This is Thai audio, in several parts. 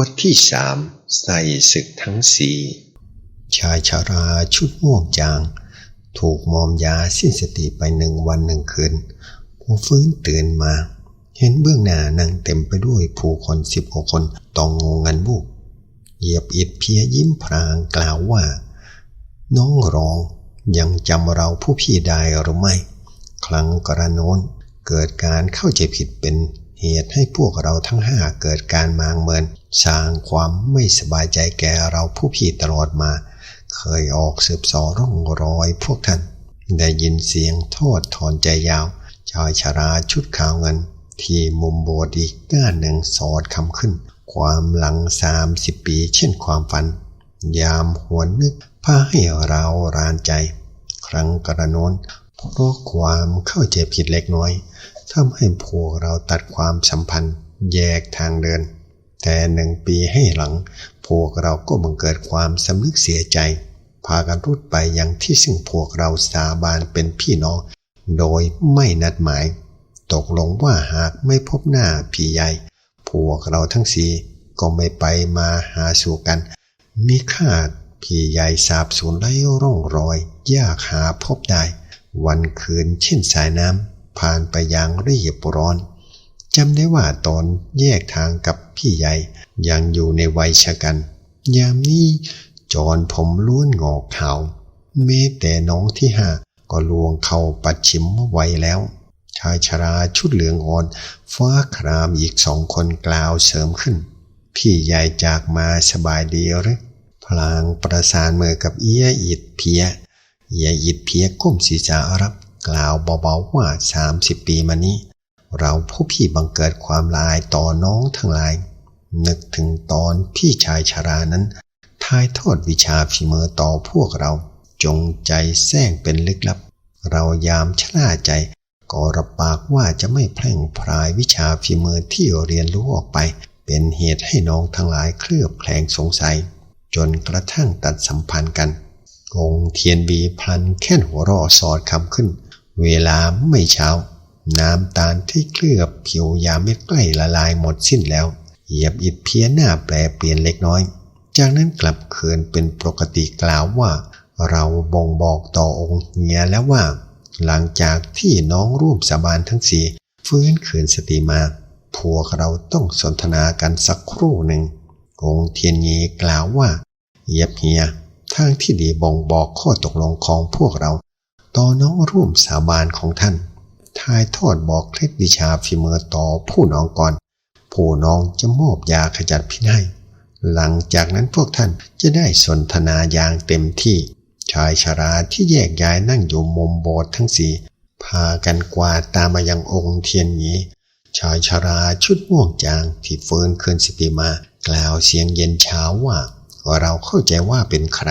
บทที่สามใส่ศึกทั้งสี่ชายชาราชุดม่วงจาง ถูกมอมยาสิ้นสติไปหนึ่งวันหนึ่งคืนพอฟื้นตื่นมา เห็นเบื้องหน้านั่งเต็มไปด้วยผู้คนสิบกว่าคนต้องงงงันบุกเหยียบอิดเพียยิ้มพรางกล่าวว่า น้องรองยังจำเราผู้พี่ได้หรือไม่ ครั้งกระโน้นเกิดการเข้าใจผิดเป็นเหตุให้พวกเราทั้งห้าเกิดการมางเมิน สร้างความไม่สบายใจแก่เราผู้พี่ตลอดมา เคยออกสืบสอร่องรอยพวกท่าน ได้ยินเสียงโทษถอนใจยาว ชายชราชุดขาวเงิน ที่มุมโบสถ์อีกด้านหนึ่งสอดคำขึ้น ความหลังสามสิบปีเช่นความฝัน ยามหวนนึกพาให้เรารานใจ ครั้งกระโน้นเพราะความเข้าใจผิดเล็กน้อยทำให้พวกเราตัดความสัมพันธ์แยกทางเดิน แต่หนึ่งปีให้หลัง พวกเราก็บังเกิดความสำนึกเสียใจ พากันรุดไปยังที่ซึ่งพวกเราสาบานเป็นพี่น้อง โดยไม่นัดหมาย ตกลงว่าหากไม่พบหน้าพี่ใหญ่ พวกเราทั้งสี่ก็ไม่ไปมาหาสู่กัน มีคาดพี่ใหญ่สาบสูญไร้ร่องรอย ยากหาพบได้ วันคืนเช่นสายน้ำผ่านไปอย่างรียบร้อน จำได้ว่าตอนแยกทางกับพี่ใหญ่ยังอยู่ในวัยชะกัน ยามนี้จอนผมล้วนงอกขาวแม้แต่น้องที่ห้าก็ลวงเข้าปัดชิมไว้แล้ว ชายชราชุดเหลืองอ่อน ฟ้าครามอีกสองคนกล่าวเสริมขึ้น พี่ใหญ่จากมาสบายดีหรือพลางประสานมือกับเอียอิดเพียเอียอิดเพียก้มศีรษะรับ กล่าวเบาๆว่าสามสิบปีมานี้ เราผู้พี่บังเกิดความลายต่อน้องทั้งหลาย นึกถึงตอนพี่ชายชารานั้นทายทอดวิชาฝีมือต่อพวกเรา จงใจแซงเป็นลึกลับ เรายามชล่าใจก็รับปากว่าจะไม่แพร่งพรายวิชาฝีมือที่เรียนรู้ออกไป เป็นเหตุให้น้องทั้งหลายเคลือบแคลงสงสัย จนกระทั่งตัดสัมพันธ์กันองเทียนบีพลันแค่นหัวรอสอดคำขึ้น เวลาไม่เช้า น้ำตาลที่เคลือบผิวยาเม็ดใกล้ละลายหมดสิ้นแล้ว เหยียบอิดเพี้ยหน้าแปลเปลี่ยนเล็กน้อย จากนั้นกลับคืนเป็นปกติกล่าวว่า เราบ่งบอกต่อองค์เนียแล้วว่า หลังจากที่น้องร่วมสาบานทั้งสี่ฟื้นคืนสติมา พวกเราต้องสนทนากันสักครู่หนึ่ง องค์เทียนยีกล่าวว่าเหยียบเฮียทางที่ดีบ่งบอกข้อตกลงของพวกเรา ต่อน้องร่วมสาบานของท่าน ทายทอดบอกเคล็ดวิชาฝีมือต่อผู้น้องก่อน ผู้น้องจะมอบยาขจัดพิษให้หลังจากนั้นพวกท่านจะได้สนทนาอย่างเต็มที่ ชายชราที่แยกย้ายนั่งอยู่มุมโบสถ์ทั้งสี่พากันกวาดตามมายังองค์เทียนหยีชายชราชุดม่วงจางที่เฟื้นคืนสติมา กล่าวเสียงเย็นเช้าว่าเราเข้าใจว่าเป็นใคร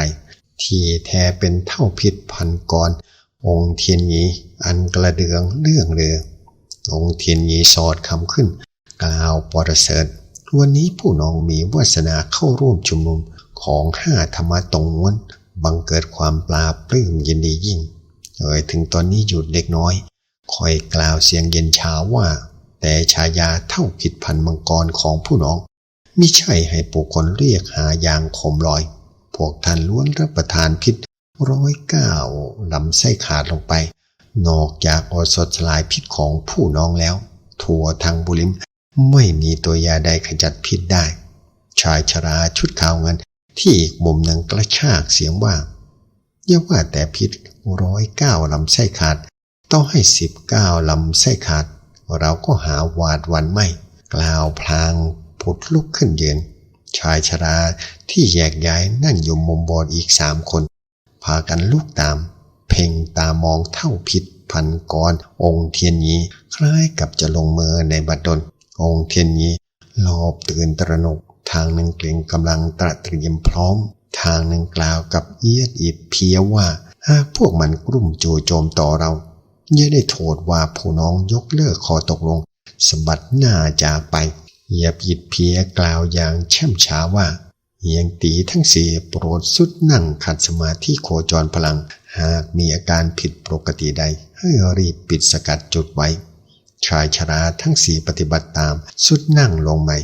ที่แท้เป็นเท่าพิษพันกร องค์เทียนหยีอันกระเดืองเรื่องเรือ องค์เทียนหยีสอดคำขึ้น กล่าวปรเสริฐวันนี้ผู้น้องมีวาสนาเข้าร่วมชุมนุมของห้าธรรมะตรงวนบังเกิดความปลาปลื้มยินดียิ่ง เอ่ยถึงตอนนี้หยุดเล็กน้อย คอยกล่าวเสียงเย็นเช้าว่า แต่ชายาเท่าผิดพันมังกรของผู้น้องมิใช่ให้ผู้คนเรียกหาอย่างขมลอย พวกท่านล้วนรับประทานพิษ ร้อยเก้าลำไส้ขาดลงไป นอกจากอดสดสลายพิษของผู้น้องแล้ว ทั่วทางบุริมไม่มีตัวยาใดขจัดพิษได้ ชายชราชุดขาวเงินที่อีกมุมหนึ่งกระชากเสียงว่าอย่าว่าแต่พิษร้อยเก้าลำไส้ขาด ต้องให้สิบเก้าลำไส้ขาด เราก็หาหวาดวันไม่กล่าวพลางผุดลุกขึ้นเยืนชายชราที่แยกย้ายนั่งอยู่มุมบอดอีกสามคน พากันลุกตาม เพ่งตามองเท่าพิษพันกร องค์เทียนยีคล้ายกับจะลงมือในบัดดลองค์เทียนยีลอบตื่นตระหนก ทางหนึ่งเกรงกำลังตระเตรียมพร้อม ทางหนึ่งกล่าวกับเอียดอิดเพียว่าหากพวกมันกลุ่มจู่โจมต่อเราอย่าได้โทษว่าผู้น้องยกเลิกขอตกลงสะบัดหน้าจากไปเหยียบยิดเพียกล่าวอย่างแช่มช้าว่า เฮียงตีทั้งสี่โปรดสุดนั่งขัดสมาธิโคจรพลัง หากมีอาการผิดปกติใด ให้รีบปิดสกัดจุดไว้ ชายชราทั้งสี่ปฏิบัติตาม สุดนั่งลงใหม่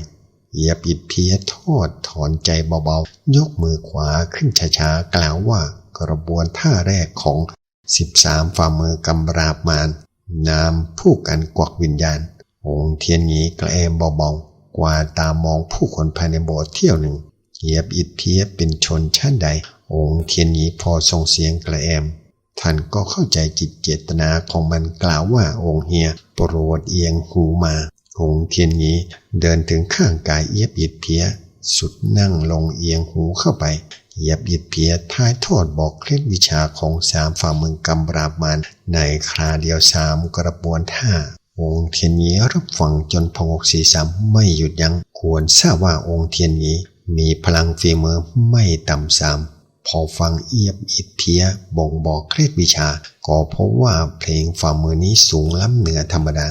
เหยียบอิดเพียทอดถอนใจเบาๆ ยกมือขวาขึ้นช้าๆ กล่าวว่ากระบวนท่าแรกของ 13 ฝ่ามือกำราบมารนามผู้กันกวักวิญญาณ องค์เทียนนี้กระแอมเบาๆ กว่าตามองผู้คนภายในโบสถ์เที่ยวหนึ่ง เหยียบอิดเพียเป็นชนชั้นใด องค์เทียนนี้พอส่งเสียงกระแอม ท่านก็เข้าใจจิตเจตนาของมันกล่าวว่าองค์เฮียโปรดเอียงหูมาองค์เทียนนี้เดินถึงข้างกายเอียบอิดเพียสุดนั่งลงเอียงหูเข้าไปเหยียบอิดเพียท้ายทอดบอกเคล็ดวิชาของสามฝ่ามือกำราบมันในคราเดียวสามกระบวนท่าองค์เทียนนี้รับฟังจนพงกศีสามไม่หยุดยัง้งควรทราบว่าองค์เทียนนี้ มีพลังฝีมือไม่ต่ำสามพอฟังเอียบอิดเพียบ่งบอกเคล็ดวิชา ก็พบว่าเพลงฝ่ามือนี้สูงล้ำเหนือธรรมดา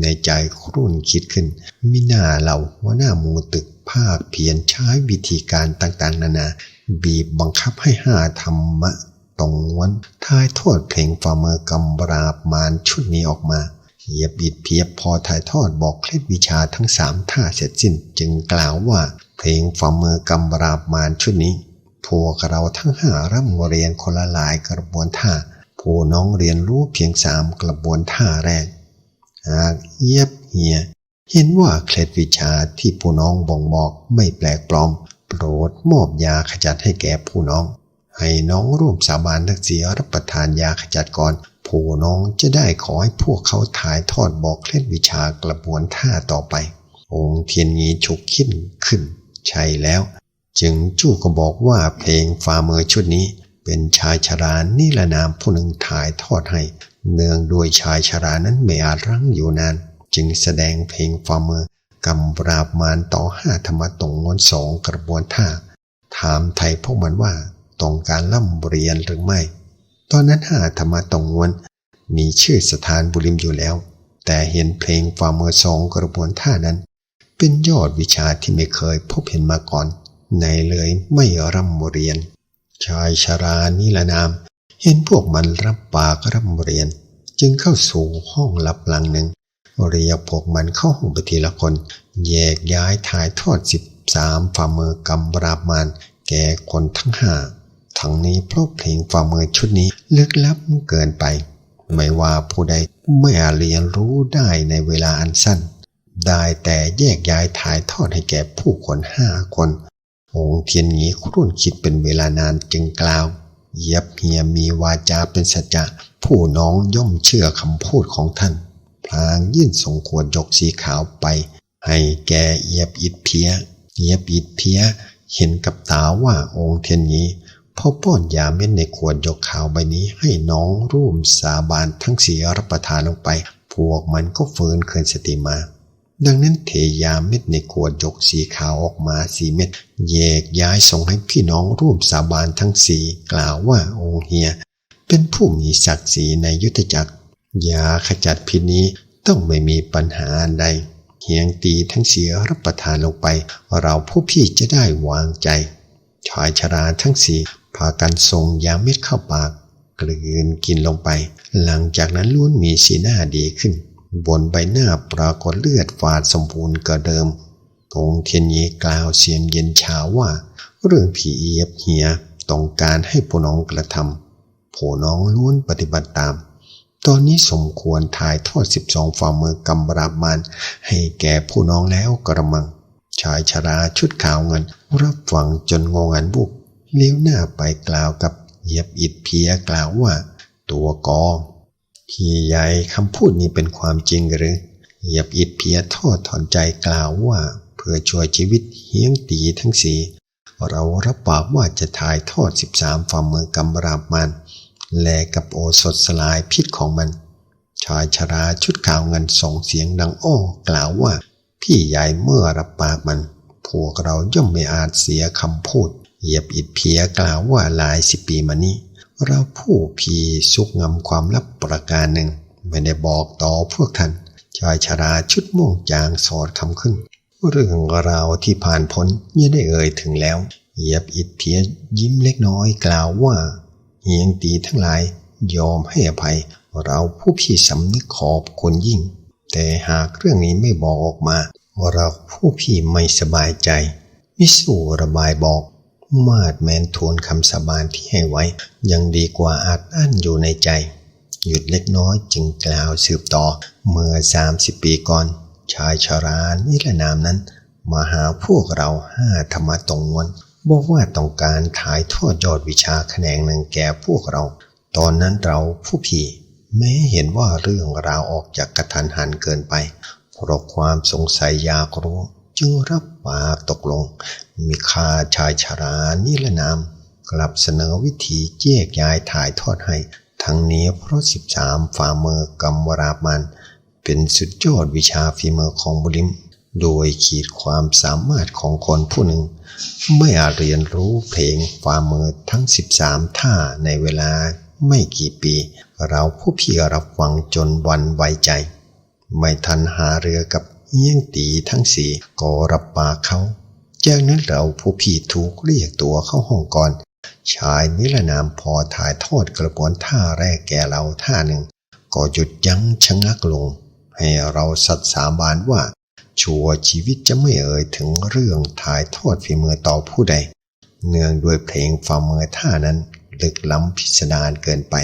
ในใจครุ่นคิดขึ้น มิน่าเราว่าหน้ามูตึกภาคเพียรใช้วิธีการต่างๆ นานา บีบบังคับให้ห้าธรรมะตรงวันท้ายทอดเพลงฝ่ามือกำบราบมารชุดนี้ออกมาเยียบอิดเพียบพอถ่ายทอดบอกเคล็ดวิชาทั้งสามท่าเสร็จสิ้น จึงกล่าวว่า เพลงฝ่ามือกำบราบมารชุดนี้ พวกเราทั้งห้าร่ำเรียนคนละหลายกระบวนท่า ผู้น้องเรียนรู้เพียงสามกระบวนท่าแรก หากเยียบเหีย เห็นว่าเคล็ดวิชาที่ผู้น้องบ่งบอกไม่แปลกปลอม โปรดมอบยาขจัดให้แก่ผู้น้อง ให้น้องร่วมสาบานทักเสียรับประทานยาขจัดก่อนผู้น้องจะได้ขอให้พวกเขาถ่ายทอดบอกเคล็ดวิชากระบวนท่าต่อไป องค์เทียนนี้ฉุกคิดขึ้น ใช่แล้ว จึงจู้ก็บอกว่าเพลงฟาเมอร์ชุดนี้ เป็นชายชรานิรนามผู้หนึ่งถ่ายทอดให้ เนื่องด้วยชายชรานั้นไม่อาจรั้งอยู่นาน จึงแสดงเพลงฟาเมอร์กำปราบมารต่อห้าธรรมะตงงนสองกระบวนท่า ถามไทยพวกมันว่าต้องการล่ำเรียนหรือไม่ ตอนนั้นห้าธรรมะตงงวนมีชื่อสถานบุริมอยู่แล้ว แต่เห็นเพลงฟาเมอร์สองกระบวนท่านั้น เป็นยอดวิชาที่ไม่เคยพบเห็นมาก่อน ในเลยไม่ร่ำเรียน ชายชรานิรนาม เห็นพวกมันรับปากร่ำเรียน จึงเข้าสู่ห้องลับหลังหนึ่ง เรียกพวกมันเข้าห้องไปทีละคน แยกย้ายถ่ายทอดสิบสามฝ่ามือกำราบมานแก่คนทั้งห้าทั้งนี้เพราะเพลงฝ่ามือชุดนี้ลึกลับเกินไป ไม่ว่าผู้ใดไม่อาจเรียนรู้ได้ในเวลาอันสั้น ได้แต่แยกย้ายถ่ายทอดให้แก่ผู้คนห้าคน องค์เทียนหงีครุ่นคิดเป็นเวลานานจึงกล่าว เยียบเฮียมีวาจาเป็นสัจจะผู้น้องย่อมเชื่อคำพูดของท่าน พลางยื่นส่งขวดยกสีขาวไป ให้แกเอียบอิดเพียเอียบอิดเพียเห็นกับตาว่าองค์เทียนหงีพอป้อนยาเม็ดในขวดยกขาวใบนี้ให้น้องร่วมสาบานทั้งสีรับประทานลงไป พวกมันก็ฟื้นคืนสติมา ดังนั้นเทยาเม็ดในขวดยกสีขาวออกมาสีเม็ดแยกย้ายส่งให้พี่น้องร่วมสาบานทั้งสีกล่าวว่าองค์เฮีย เป็นผู้มีศักดิ์ศรีในยุทธจักรยาขจัดพิษนี้ต้องไม่มีปัญหาใดเฮียงตีทั้งเสียรับประทานลงไป เราผู้พี่จะได้วางใจ ชายชราทั้งสี่พากันส่งยาเม็ดเข้าปาก กลืนกินลงไป หลังจากนั้นล้วนมีสีหน้าดีขึ้น บนใบหน้าปรากฏเลือดฝาดสมบูรณ์กว่าเดิมองเทียนยีกล่าวเสียงเย็นชาว่า เรื่องผีเอียบเหียต้องการให้ผู้น้องกระทำผู้น้องล้วนปฏิบัติตาม ตอนนี้สมควรถ่ายทอดสิบสองฝ่ามือกำราบมานให้แก่ผู้น้องแล้วกระมัง ชายชราชุดขาวเงิน รับฟังจนงงันบุกเลี้ยวหน้าไปกล่าวกับเยียบอิดเพียกล่าวว่า ตัวกอง พี่ใหญ่คำพูดนี้เป็นความจริงหรือเหยียบอิดเพียทอดถอนใจกล่าวว่า เพื่อช่วยชีวิตเฮียงตีทั้งสีเรารับปากว่าจะถ่ายทอดสิบสามฝ่ามือกำราบมัน แลกับโอสถสลายพิษของมัน ชายชราชุดขาวเงินส่งเสียงดังโอ้กล่าวว่า พี่ใหญ่เมื่อรับปากมัน พวกเราย่อมไม่อาจเสียคำพูด เหยียบอิดเพียกล่าวว่าหลายสิบปีมานี้ เราผู้พีซุกงำความลับประการหนึ่ง ไม่ได้บอกต่อพวกท่านชายชราชุดม่วงจางสอดคำขึ้น เรื่องราวที่ผ่านพ้นยังได้เอ่ยถึงแล้วเยียบอิดเพียยิ้มเล็กน้อยกล่าวว่าเฮียงตีทั้งหลายยอมให้อภัย เราผู้พี่สำนึกขอบคุณยิ่ง แต่หากเรื่องนี้ไม่บอกออกมา เราผู้พี่ไม่สบายใจมิสูระบายบอก มาดแมนทวนคำสาบานที่ให้ไว้ ยังดีกว่าอาจอั้นอยู่ในใจ หยุดเล็กน้อยจึงกล่าวสืบต่อ เมื่อสามสิบปีก่อน ชายชารานิรนามนั้น มาหาพวกเราห้าธรรมตรงวนบอกว่าต้องการถ่ายทอดยอดวิชาแขนงหนึ่งแก่พวกเรา ตอนนั้นเราผู้พี่แม้เห็นว่าเรื่องราวออกจากกระทันหันเกินไปเพราะความสงสัยอยากรู้จึงรับ ปากตกลง มีคาชายชารานิรนาม กลับเสนอวิธีแยกยายถ่ายทอดให้ ทั้งนี้เพราะ13ฝ่ามือกำวรามัน เป็นสุดยอดวิชาฝีมือของบุริม โดยขีดความสามารถของคนผู้หนึ่ง ไม่อาจเรียนรู้เพลงฝ่ามือทั้ง13ท่าในเวลาไม่กี่ปี เราผู้พี่รับฟังจนวันไวใจ ไม่ทันหาเรือกับ เอี้ยงตีทั้งสี่ก็รับปากเขาจากนั้นเราผู้พี่ถูกเรียกตัวเข้าห้องก่อน ชายนิรนามพอถ่ายทอดกระบวนท่าแรกแก่เราท่าหนึ่ง ก็หยุดยั้งชะงักลง ให้เราสัตย์สาบานว่า ชัวชีวิตจะไม่เอ่ยถึงเรื่องถ่ายทอดฝีมือต่อผู้ใด เนื่องด้วยเพลงฝ่ามือท่านั้นลึกล้ำพิสดารเกินไป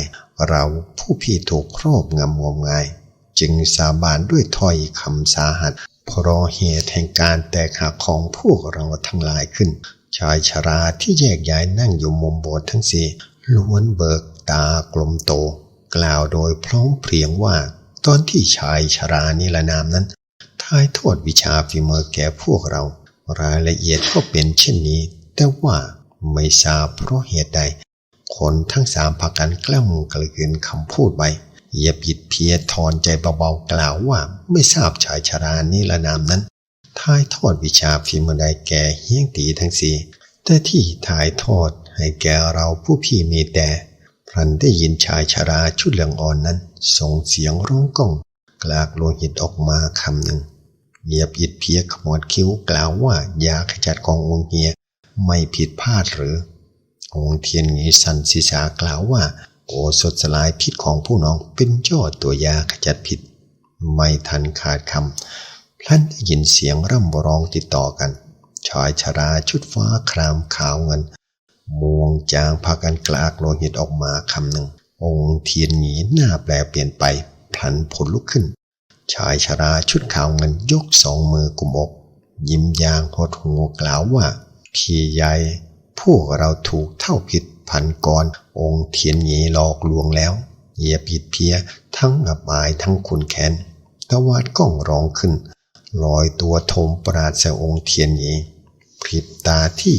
เราผู้พี่ถูกครอบงำงมงาย จึงสาบานด้วยถ้อยคำสาหัสเพราะเหตุแห่งการแตกหักของพวกเราทั้งหลายขึ้น ชายชราที่แยกย้ายนั่งอยู่มุมโบสถ์ทั้งสี่ล้วนเบิกตากลมโต กล่าวโดยพร้อมเพรียงว่า ตอนที่ชายชรานิรนามนั้นถ่ายทอดวิชาฝีมือแก่พวกเรา รายละเอียดก็เป็นเช่นนี้ แต่ว่าไม่ทราบเพราะเหตุใด คนทั้งสามพากันกล้ำกลืนคำพูดไป เหยียบหยิดเพียถอนใจเบาๆกล่าวว่าไม่ทราบชายชรานิรนามนั้นถ่ายทอดวิชาฝีมือใดแก่เฮี้ยงตีทั้งสี่แต่ที่ถ่ายทอดให้แก่เราผู้พี่มีแต่พลันได้ยินชายชราชุดเหลืองอ่อนนั้น ส่งเสียงร้องก้องกลากโลหิตออกมาคำหนึ่งเหยียบหยิดเพียขมวดคิ้วกล่าวว่ายาขจัดขององเฮียไม่ผิดพลาดหรือ องเทียนงีสันศีษากล่าวว่า โอสดสลายพิษของผู้น้องเป็นยอดตัวยาขจัดพิษ ไม่ทันขาดคำพลันได้ยินเสียงร่ำร้องติดต่อกัน ชายชราชุดฟ้าครามขาวเงินม่วงจางพากันกลากโลหิตออกมาคำหนึ่ง องค์เทียนหงีหน้าแปลเปลี่ยนไปพลันผลลุกขึ้น ชายชราชุดขาวเงินยกสองมือกุมอก ยิ้มยางหดหูกล่าวว่าพี่ใหญ่พวกเราถูกเท่าผิดพันกร องค์เทียนหงีหลอกลวงแล้ว เหยียบผิดเพียทั้งอับอายทั้งขุนแค้นตะวาดก้องร้องขึ้นลอยตัวโถมปราดใส่องค์เทียนหงีพริบตาที่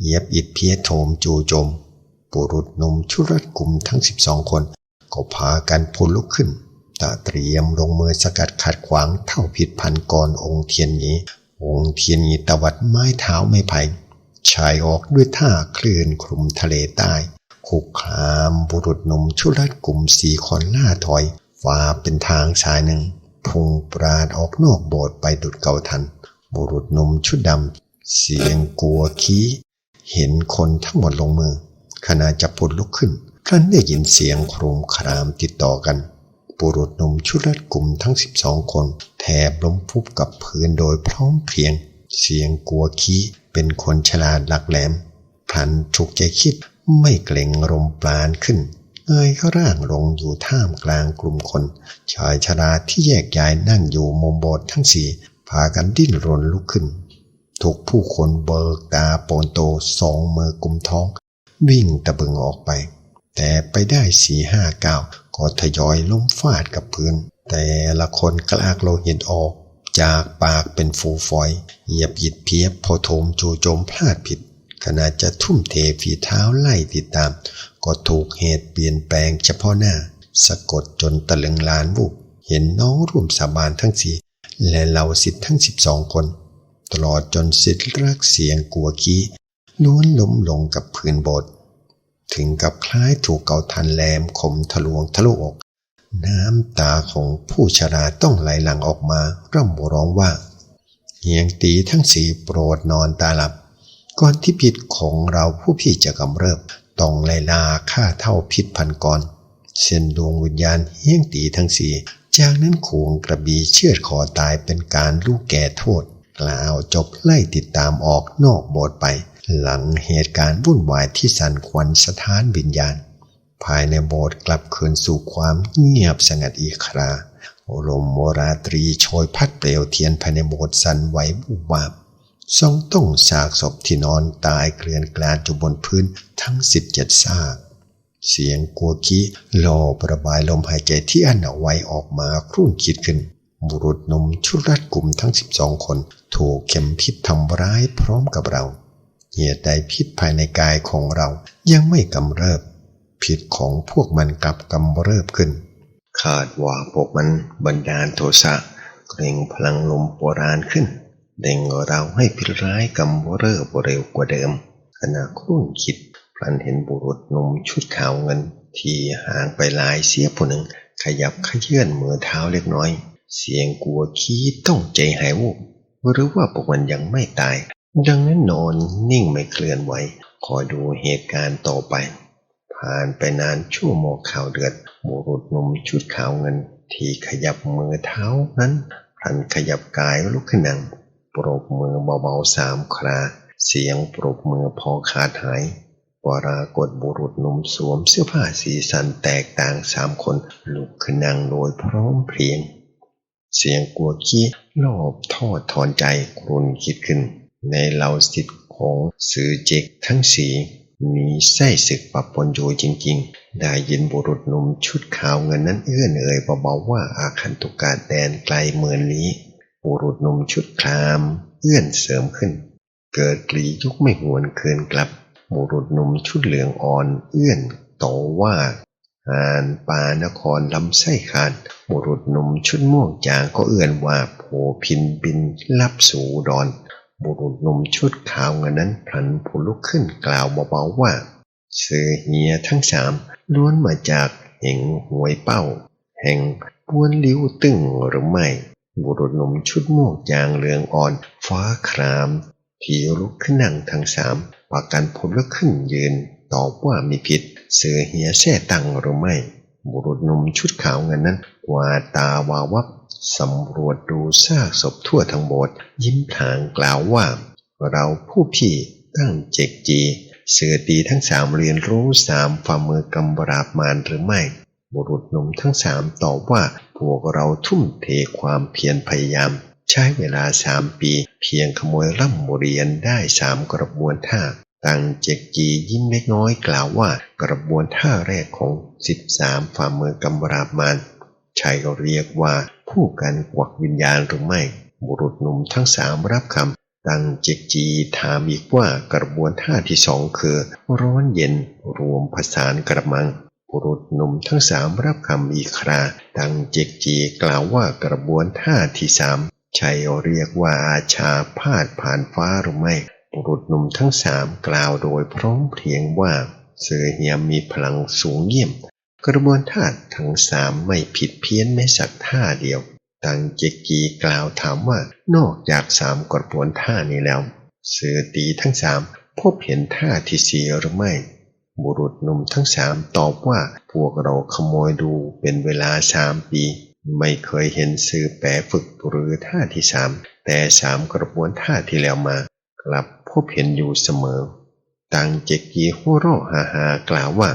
เหยียบอิดเพียโถมจูจม ปุรุษนมชุรัดกลุ่มทั้งสิบสองคน ก็พากันพุนลุกขึ้นตาเตรียมลงมือสกัดขัดขวางเท่าผิดพันกรองค์เทียนหงีองค์เทียนหงีตวัดไม้เท้าไม่ไผ่ชายออกด้วยท่าคลื่นคลุมทะเลใต้ คุกคามบุรุษหนุ่มชุรัดกลุ่มสี่คนล่าถอยฟ้าเป็นทางชายหนึ่งพุ่งปราดออกนอกโบสถ์ไปดุดเก่าทัน บุรุษหนุ่มชุดดำเสียงกลัวขี้เห็นคนทั้งหมดลงมือขณะจะพุดลุกขึ้นครั้นได้ยินเสียงโครมครามติดต่อกัน บุรุษหนุ่มชุดรัดกลุ่มทั้งสิบสองคนแทบล้มฟุบกับพื้นโดยพร้อมเพรียง เสียงกลัวขี้เป็นคนฉลาดหลักแหลมพลันถูกใจคิด ไม่เกรงลมปราณขึ้นเงยเขร่างลงอยู่ท่ามกลางกลุ่มคน ชายชราที่แยกย้ายนั่งอยู่มุมโบสถ์ทั้งสี่พากันดิ้นรนลุกขึ้นทุกผู้คนเบิกตาโปนโตสองมือกุมท้อง วิ่งตะบึงออกไป แต่ไปได้สี่ห้าเก้าก็ทยอยล้มฟาดกับพื้น แต่ละคนกลากโลหิตออก จากปากเป็นฟูฝอย เหยียบหยิดเพียบพอโถมจูโจมพลาดผิด ขณะจะทุ่มเทฝีเท้าไล่ติดตาม ก็ถูกเหตุเปลี่ยนแปลงเฉพาะหน้า สะกดจนตะลึงลานวุบเห็นน้องร่วมสาบานทั้งสี่และเหล่าสิทธิ์ทั้งสิบสองคน ตลอดจนสิทธิ์รักเสียงกัวกี้ล้วนล้มลงกับพื้นโบสถ์ถึงกับคล้ายถูกเกาทันแหลมคมทะลวงทะลุอก น้ำตาของผู้ชราต้องไหลหลั่งออกมา ร่ำร้องว่าเฮียงตีทั้งสี่โปรดนอนตาหลับ ก่อนที่พิษของเราผู้พี่จะกำเริบต้องไล่ลาฆ่าเท่าพิษพันกรเส้นดวงวิญญาณเฮี้ยงตีทั้งสี่จากนั้นขวงกระบีเชือดคอตายเป็นการลูกแก่โทษกล่าวจบไล่ติดตามออกนอกโบสถ์ไป หลังเหตุการณ์วุ่นวายที่สั่นขวัญสถานวิญญาณ ภายในโบสถ์กลับคืนสู่ความเงียบสงัดอีกคราลมโมราตรีโชยพัดเปลวเทียนภายในโบสถ์สั่นไหวบุบวาบ ทรงต้องซากศพที่นอนตายเกลื่อนกลาดอยู่บนพื้นทั้งสิบเจ็ดซาก เสียงกัวกี้โลประบายลมหายใจที่อันเอาไว้ออกมาครุ่นคิดขึ้น บุรุษนมชุดรัดกลุ่มทั้งสิบสองคน ถูกเข็มพิษทำร้ายพร้อมกับเราเหตุใดพิษภายในกายของเรายังไม่กำเริบ พิษของพวกมันกลับกำเริบขึ้น คาดว่าพวกมันบันดาลโทสะเกรงพลังลมโบราณขึ้น เด่งเราให้พิร้ายกำเริบเร็วกว่าเดิม ขณะครุ่นคิดพลันเห็นบุรุษหนุ่มชุดขาวเงิน ที่ห่างไปหลายเสียผู้หนึ่ง ขยับขยื่นมือเท้าเล็กน้อย เสียงกลัวขี้ต้องใจหายวูบหรือว่าพวกมันยังไม่ตาย ดังนั้นนอนนิ่งไม่เคลื่อนไหวคอยดูเหตุการณ์ต่อไป ผ่านไปนานชั่วโมงข่าวเดือดบุรุษหนุ่มชุดขาวเงิน ที่ขยับมือเท้านั้นพลันขยับกายลุกขึ้นนั่ง ปรบมือเบาๆสามครา เสียงปรบมือพอขาดหายปรากฏบุรุษหนุ่มสวมเสื้อผ้าสีสันแตกต่างสามคนลุกขึ้นนั่งโดยพร้อมเพรียง เสียงกลัวขี้รอบทอดถอนใจครุนคิดขึ้น ในเหล่าสิทธิ์ของสื่อเจกทั้งสีมีไส้ศึกปะปนอยู่จริงๆ ได้ยินบุรุษหนุ่มชุดขาวเงินนั้นเอื้อนเอ่ยเบาๆว่าอาคันตุกาแดนไกลเมือนนี้ บุรุษหนุ่มชุดครามเอื้อนเสริมขึ้น เกิดกลียุกไม่หวนคืนกลับบุรุษหนุ่มชุดเหลืองอ่อนเอื้อนโตว่าหานปานครลำไส้ขาดบุรุษหนุ่มชุดม่วงจางก็เอื้อนว่าโผพินบินลับสู่ดอน บุรุษหนุ่มชุดขาวเงินนั้นพลันผุลุกขึ้นกล่าวเบาๆว่าเสือเฮียทั้งสามล้วนมาจากแห่งหวยเป้า แห่งปวนลิ้วตึงหรือไม่ บุรุษหนุ่มชุดม่วงจางเหลืองอ่อน ฟ้าครามที่ลุกขึ้นนั่งทั้งสามปากันผุลุกขึ้นยืน ตอบว่ามีผิดเสือเฮียแท่ตังหรือไม่ บุรุษหนุ่มชุดขาวเงินนั้นกวาดตาวาวับสำรวจดูซากศพทั่วทั้งโบสถ์ยิ้มผางกล่าวว่า เราผู้พี่ตั้งเจกจี เสือตีทั้งสามเรียนรู้สามฝ่ามือกำบราบมารหรือไม่ บุรุษหนุ่มทั้งสามตอบว่า พวกเราทุ่มเทความเพียรพยายาม ใช้เวลาสามปี เพียงขโมยร่ำเรียนได้สามกระบวนท่าตังเจกจียิ้มเล็กน้อยกล่าวว่ากระบวนท่าแรกของสิบสามฝ่ามือกำราบมารชายก็เรียกว่าผู้กันกวักวิญญาณหรือไม่ บุรุษหนุ่มทั้งสามรับคำตังเจกจีถามอีกว่ากระบวนท่าที่สองคือ ร้อนเย็นรวมผสานกระมัง บุรุษหนุ่มทั้งสามรับคำอีกคราตังเจกจีกล่าวว่ากระบวนท่าที่สามชัยเรียกว่าอาชาพาดผ่านฟ้าหรือไม่บุรุษหนุ่มทั้งสามกล่าวโดยพร้อมเพรียงว่าเสือเฮียมมีพลังสูงเยี่ยม กระบวนท่าทั้งสามไม่ผิดเพี้ยนแม้สักท่าเดียวตังเจกกีกล่าวถามว่านอกจากสามกระบวนท่านี้แล้วเสือตีทั้งสามพบเห็นท่าที่สี่หรือไม่ บุรุษหนุ่มทั้งสามตอบว่าพวกเราขโมยดูเป็นเวลาสามปี ไม่เคยเห็นสื่อแปรฝึกหรือท่าที่สามแต่สามกระบวนท่าที่แล้วมา กลับพบเห็นอยู่เสมอตังเจกีหัวเราะฮาฮากล่าวว่า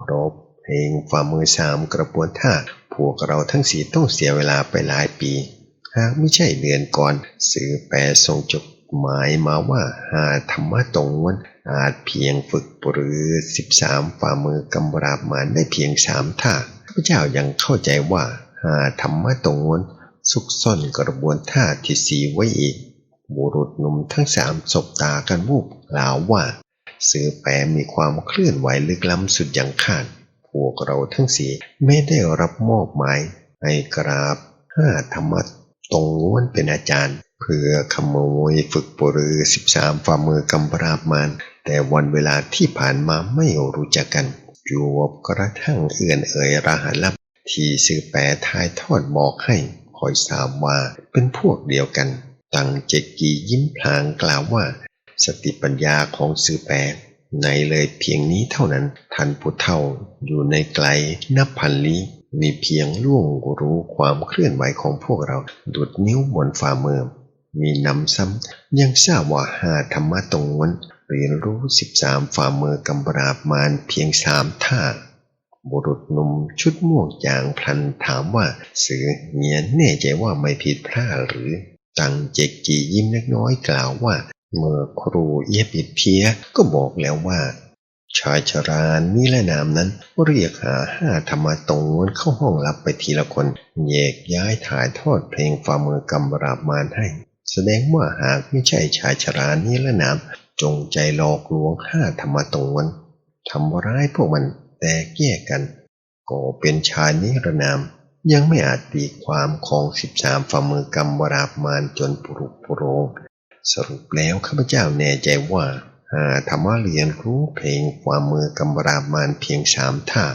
พราะเพลงฝ่ามือสามกระบวนท่า พวกเราทั้งสี่ต้องเสียเวลาไปหลายปี หากไม่ใช่เดือนก่อน สื่อแปลทรงจดหมายมาว่าหาธรรมะตรงวัน อาจเพียงฝึกปรือสิบสามฝ่ามือกำราบมานได้เพียงสามท่าพระเจ้ายังเข้าใจว่าหาธรรมะตรงวันซุกซ่อนกระบวนท่าที่สีไว้อีก บุรุษหนุ่มทั้งสามสบตากันวูบกล่าวว่า สื่อแปลมีความเคลื่อนไหวลึกล้ำสุดอย่างคาดพวกเราทั้งสี่ไม่ได้รับมอบหมายให้กราบห้าธรรมะตรงล้วนเป็นอาจารย์ เพื่อขโมยฝึกปรือสิบสามฝ่ามือกำปราบมาร แต่วันเวลาที่ผ่านมาไม่รู้จักกันจวบกระทั่งเอื่อนเอ่ยรหัสลับ ที่สื่อแปลทายทอดบอกให้คอยทราบว่าเป็นพวกเดียวกัน ตังเจกกียิ้มพลางกล่าวว่า สติปัญญาของสื่อแปลในเลยเพียงนี้เท่านั้นท่านผู้เฒ่าอยู่ในไกลนับพันลี้มีเพียงล่วงรู้ความเคลื่อนไหวของพวกเราดุดนิ้วบนฝ่ามือมีนำซ้ำยังทราบว่าหาธรรมะตรงนั้น เรียนรู้สิบสามฝ่ามือกำราบมารเพียงสามท่า บุรุษหนุ่มชุดม่วงจางพลันถามว่าสือเงียนแน่ใจว่าไม่ผิดพลาดหรือตังเจกจียิ้มเล็กน้อยกล่าวว่า เมื่อครูเอียบิดเพียก็บอกแล้วว่า ชายชรานิรนามนั้นเรียกหาห้าธรรมะตรงนั้นเข้าห้องรับไปทีละคนแยกย้ายถ่ายทอดเพลงฝ่ามือกำราบมารให้ แสดงว่าหากไม่ใช่ชายชรานิรนาม จงใจหลอกลวงห้าธรรมะตรงนั้นทำร้ายพวกมันแตกแยกกันก็เป็นชายนิรนาม ยังไม่อาจตีความของสิบสามฝ่ามือกำรมราบมารจนปรุปโรง สรุปแล้วข้าพเจ้าแน่ใจว่าหาธรรมะเรียนรู้เพลงความมือกำราบมารเพียงสามท่า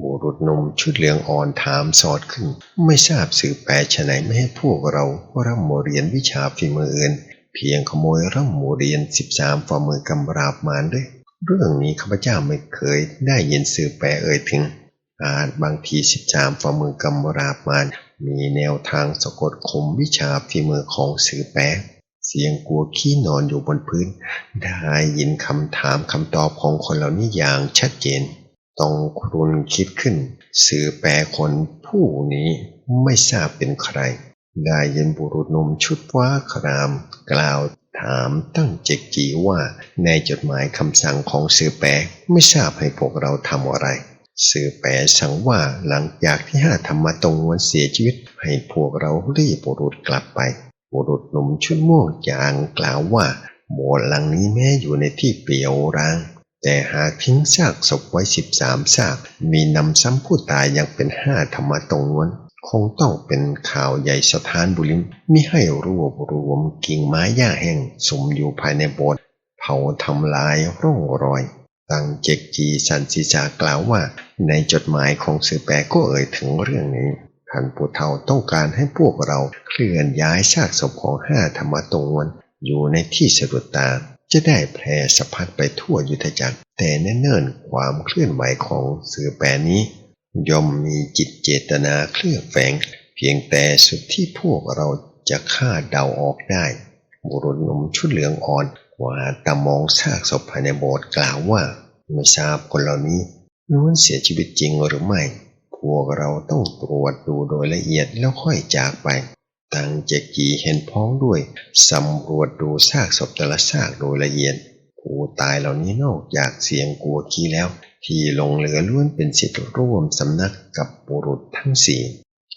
บุรุษนมชุดเหลืองอ่อนถามสอดขึ้น ไม่ทราบสื่อแปลชไหนไม่ให้พวกเราร่ำโมเรียนวิชาฝีมืออื่น เพียงขโมยร่ำโมเรียนสิบสามฝ่ามือกำราบมารด้วย เรื่องนี้ข้าพเจ้าไม่เคยได้ยินสื่อแปลเอ่ยถึง อาจบางทีสิบสามฝ่ามือกำราบมารมีแนวทางสะกดข่มวิชาฝีมือของสื่อแปลเสียงกลัวขี้นอนอยู่บนพื้น ได้ยินคำถามคำตอบของคนเหล่านี้อย่างชัดเจน ต้องครุนคิดขึ้น สื่อแปลคนผู้นี้ไม่ทราบเป็นใคร ได้ยินบุรุษหนุ่มชุดว้าคราม กล่าวถามตั้งเจกจีว่า ในจดหมายคำสั่งของสื่อแปลไม่ทราบให้พวกเราทำอะไร สื่อแปลสั่งว่าหลังจากที่ห้าธรรมตรงวันเสียชีวิต ให้พวกเรารีบบุรุษกลับไป บุรุษหนุ่มชุดม่วงจางกล่าวว่าโบสถ์หลังนี้แม้อยู่ในที่เปลี่ยวร้างแต่หากทิ้งซากศพไว้สิบสามซาก มีนำซ้ำผู้ตายยังเป็นห้าธรรมตรงนั้น คงต้องเป็นข่าวใหญ่สถานบุริมมิให้รวบรวมกิ่งไม้หญ้าแห้งสมอยู่ภายในโบสถ์เผาทำลายร่องรอยตังเจกจีสันสิจากล่าวว่า ในจดหมายของสื่อแปลก็เอ่ยถึงเรื่องนี้ท่านผู้เฒ่าต้องการให้พวกเราเคลื่อนย้ายซากศพของห้าธรรมะตงวนอยู่ในที่สะดุดตาจะได้แพร่สะพัดไปทั่วยุทธจักร แต่เนิ่นความเคลื่อนไหวของสื่อแปลนี้ ย่อมมีจิตเจตนาเคลือนแฝง เพียงแต่สุดที่พวกเราจะคาดเดาออกได้ บุรุษหนุ่มชุดเหลืองอ่อนกว่าตามองซากศพภายในโบสถ์กล่าวว่า ไม่ทราบคนเหล่านี้ล้วนเสียชีวิตจริงหรือไม่ พวกเราต้องตรวจดูโดยละเอียดแล้วค่อยจากไปตังเจกีเห็นพ้องด้วยสำรวจดูซากศพแต่ละซากโดยละเอียดผู้ตายเหล่านี้นอกจากเสียงกลัวขี้แล้ว ที่ลงเหลือล้วนเป็นสิทธิร่วมสำนักกับบุรุษทั้งสี่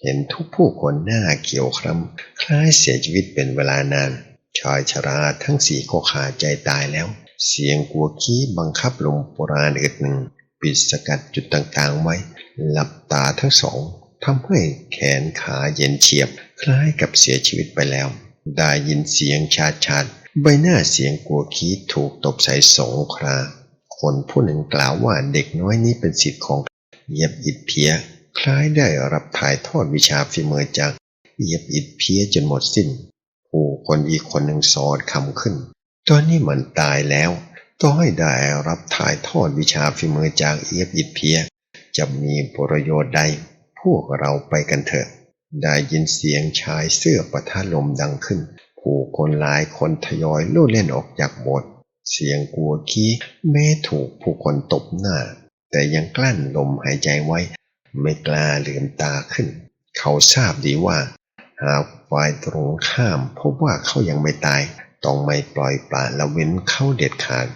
เห็นทุกผู้คนหน้าเขียวคล้ำคล้ายเสียชีวิตเป็นเวลานานชายชราทั้งสี่ก็ขาดใจตายแล้ว เสียงกัวขี้บังคับลมโบราณอึดหนึ่ง ปิดสกัดจุดต่างๆไว้ หลับตาทั้งสองทำให้แขนขาเย็นเฉียบ คล้ายกับเสียชีวิตไปแล้ว ได้ยินเสียงชาดชาดใบหน้าเสียงกัวขี้ถูกตบใส่สองครา คนผู้หนึ่งกล่าวว่าเด็กน้อยนี้เป็นสิทธิ์ของเยียบอิดเพีย คล้ายได้รับถ่ายทอดวิชาฝีมือจากเยียบอิดเพียจนหมดสิ้น ผู้คนอีกคนหนึ่งสอดคำขึ้น ตอนนี้มันตายแล้ว ต้องให้ได้รับถ่ายทอดวิชาฝีมือจากเอียบอิดเพีย จะมีประโยชน์ใด พวกเราไปกันเถอะได้ยินเสียงชายเสื้อประทะลมดังขึ้น ผู้คนหลายคนทยอยลู่เล่นออกจากโบสถ์ เสียงกลัวขี้แม้ถูกผู้คนตบหน้า แต่ยังกลั้นลมหายใจไว้ ไม่กล้าลืมตาขึ้น เขาทราบดีว่า หากฝ่ายตรงข้ามพบว่าเขายังไม่ตาย ต้องไม่ปล่อยปละละเว้นเขาเด็ดขาด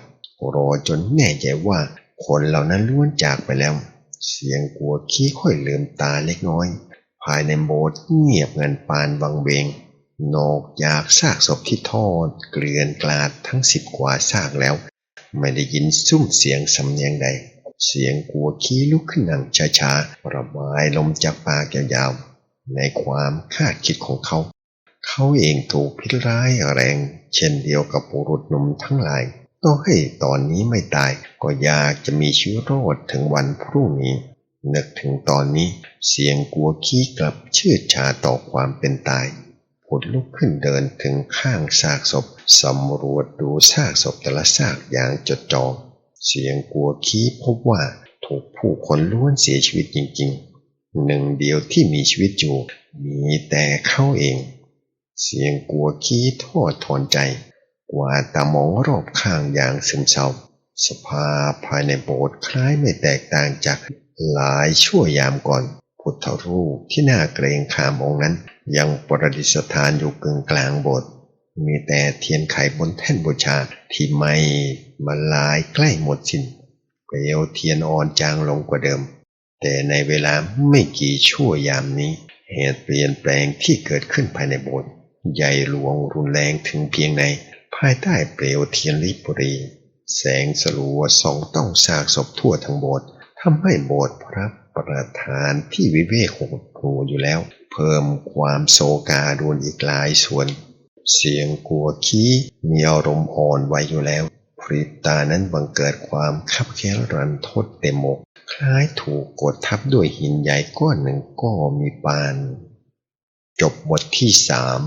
รอจนแน่ใจว่าคนเหล่านั้นล้วนจากไปแล้ว เสียงกลัวขี้ค่อยลืมตาเล็กน้อย ภายในโบสถ์เงียบเงินปานวังเวง นอกจากซากศพที่ทอดเกลื่อนกลาดทั้งสิบกว่าซากแล้ว ไม่ได้ยินซุ้มเสียงสำเนียงใด เสียงกลัวขี้ลุกขึ้นนั่งช้าๆระบายลมจากปากยาวๆในความคาดคิดของเขา เขาเองถูกพิษร้ายแรง เช่นเดียวกับบุรุษหนุ่มทั้งหลายต้อให้ตอนนี้ไม่ตายก็อยากจะมีชีวิตรอดถึงวันพรุ่งนี้ นึกถึงตอนนี้เสียงกลัวขี้กลับชื่ดชาต่อความเป็นตาย ผดลุกขึ้นเดินถึงข้างซากศพสำรวจดูซากศพแต่ละซากอย่างจดจ่อเสียงกลัวขี้พบว่าถูกผู้คนล้วนเสียชีวิตจริงๆ หนึ่งเดียวที่มีชีวิตอยู่ มีแต่เขาเอง เสียงกลัวขี้ทอดถอนใจ กว่าตามองรอบข้างอย่างซึมเศร้าสภาภายในโบสถ์คล้ายไม่แตกต่างจากหลายชั่วยามก่อน พุทธรูปที่น่าเกรงขามองค์นั้น ยังประดิษฐานอยู่กึ่งกลางโบสถ์มีแต่เทียนไขบนแท่นบูชาที่ไม่มาลายใกล้หมดสิ้นเปลวเทียนอ่อนจางลงกว่าเดิม แต่ในเวลาไม่กี่ชั่วยามนี้ เหตุเปลี่ยนแปลงที่เกิดขึ้นภายในโบสถ์ใหญ่หลวงรุนแรงถึงเพียงไหนภายใต้เปลวเทียนลิบรี แสงสลัวส่องต้องสากศพทั่วทั้งโบสถ์ทำให้โบสถ์พระประธานที่วิเวกหดหูอยู่แล้ว เพิ่มความโศกาดวนอีกหลายส่วน เสียงกลัวขี้มีอารมณ์อ่อนไวอยู่แล้วพริบตานั้นบังเกิดความคับแค้นรันทดเต็มอกคล้ายถูกกดทับด้วยหินใหญ่ก้อนหนึ่งก็มีปาน จบบทที่สาม